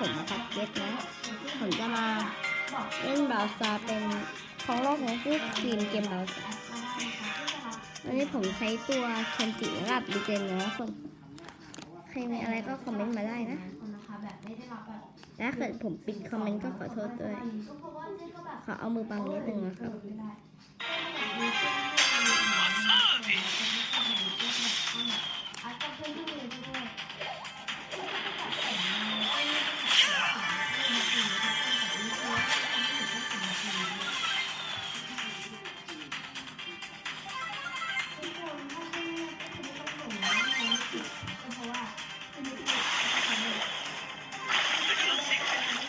ผมครับเก็ตนะผมจะมาเล่นบราวซาเป็นของโลกของชื่อเกมเกมบราวซาวันนี้ผมใช้ตัวเคนจิกับดีเจนนะคนใครมีอะไรก็คอมเมนต์มาได้นะถ้าเกิดผมปิดคอมเมนต์ก็ขอโทษด้วย ขอเอามือบังนิดนึงนะครับ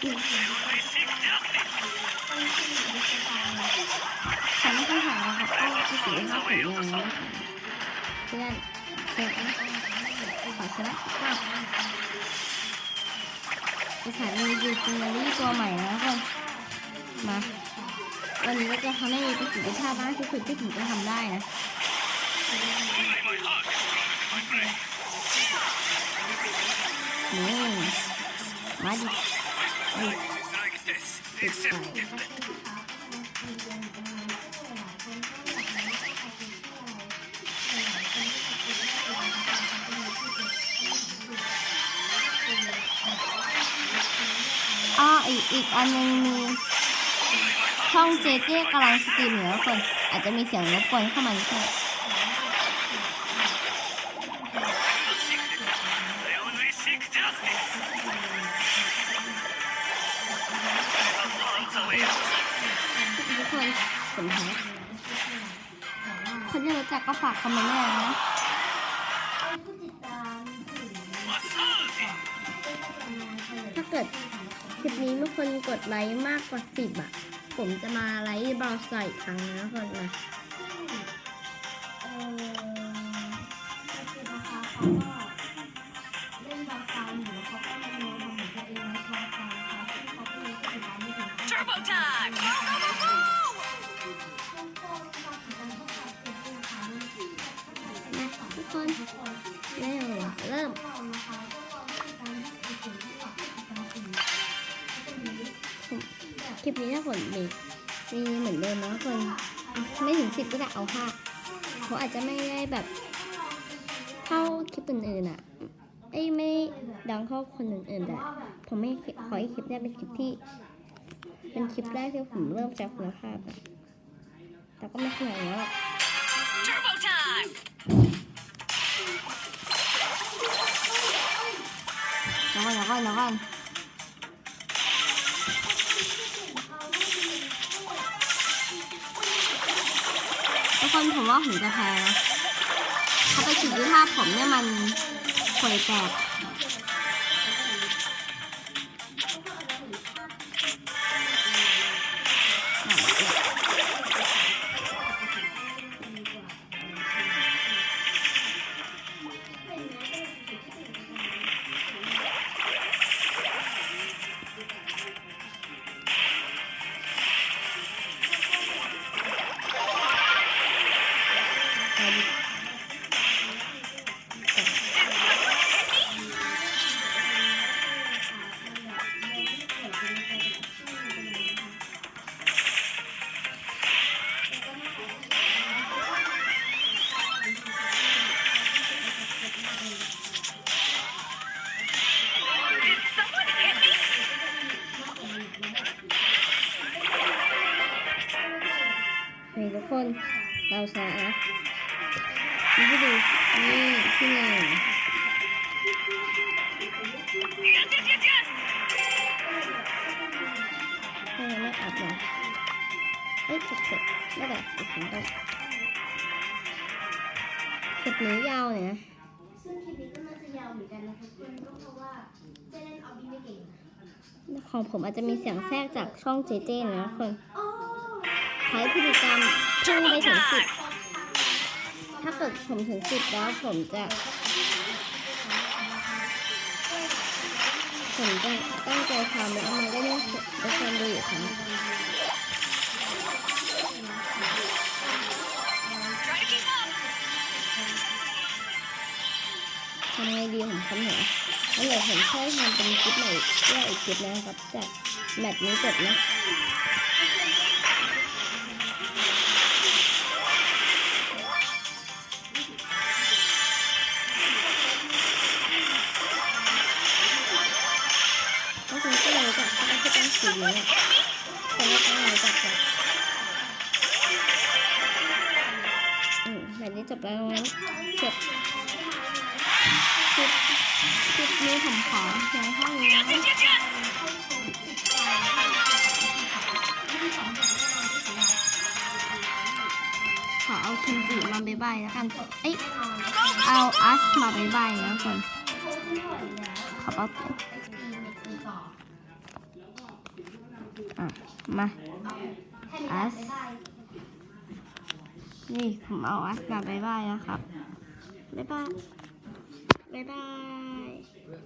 ฉันไม่ค่อยหานะครับก็ที่สี่ห้าผมยังนะคะเพื่อนเพื่อนขอชนะภาพสถานียูทูบรี่ตัวใหม่นะคนมาวันนี้ก็จะทำให้มีประสิทธิภาพมากที่สุดที่ผมจะทำได้นะนี่มาดิ อ้ออีกอีกอันนึงมีช่องเจเจกำลังสตรีมอยู่นะทุกคนอาจจะมีเสียงรบกวนเข้ามานิดหน่อย คนที่รู้จักก็ฝากคอมเมนต์ด้วยนะถ้าเกิดคลิปนี้มีคนกดไลค์มากกว่าสิบอะ ผมจะมาไลค์บราวเซอร์อีกครั้งนะคนนะ ทุกคนเร็วเริ่มคลิปนี้ถ้าผลมีมีเหมือนเดิมนะคนไม่ถึงสิบก็ได้เอาห้าเขาอาจจะไม่ได้แบบเท่าคลิปอื่นๆอะไอ้ไม่ดังเท่าคนอื่นๆแต่ผมไม่ขอให้คลิปนี้เป็นคลิปที่ เป็นคลิปแรกที่ผมเริ่มจากคุณภาพแต่ก็ไม่ขนาดนั้นหรอก Turbo time! ก็แล้วก็แล้วก็ทุกคนผมว่าผมจะแพ้นะเขาไปขีดที่ท่าผมเนี่ยมันห่วยแตก คนเราชนะนะนี่ที่ดูนี่ที่หนึ่ง Yes, yes, yes, yes! เฮ้ยไม่อัดเหรอเอ้ยจบจบไม่เป็นไรเดี๋ยวผมต้องคลิปนี้ยาวเนี่ยนะซึ่งคลิปนี้ก็น่าจะยาวเหมือนกันนะคะเพื่อนก็เพราะว่าเจเล่นออบบี้ไม่เก่งนะของผมอาจจะมีเสียงแทรกจากช่องเจเจนะทุกคน ให้ผู้ติดตามพุ่งไปถึงสิบถ้าเกิดผมถึงสิบแล้วผมจะผมจะตั้งใจทำแล้วเอามาได้ได้คนดูอีกครั้ง Try to keep up! ทำไงดีผมคำเหนออันเดี๋ยวผมค่อยทำเป็นคลิปใหม่เพื่ออีกคลิปนะครับจากแมตช์นี้จบนะ ก็คือก็เลยจากที่ที่ตั้งสีนี้อะคนก็ตั้งเลยจากแบบอืมแบบนี้จบแล้วงั้นจบคลิปคลิปนี้ผมขอเพียงเท่านี้นะ Yes, yes. ขอเอาคิมจิมาบายบายแล้วกัน เอ้ย เอาอัสมาบายบายนะคนขอเป้า อะ มาอัสนี่ผมเอาอัสมาบายบายนะครับบายบายบายบาย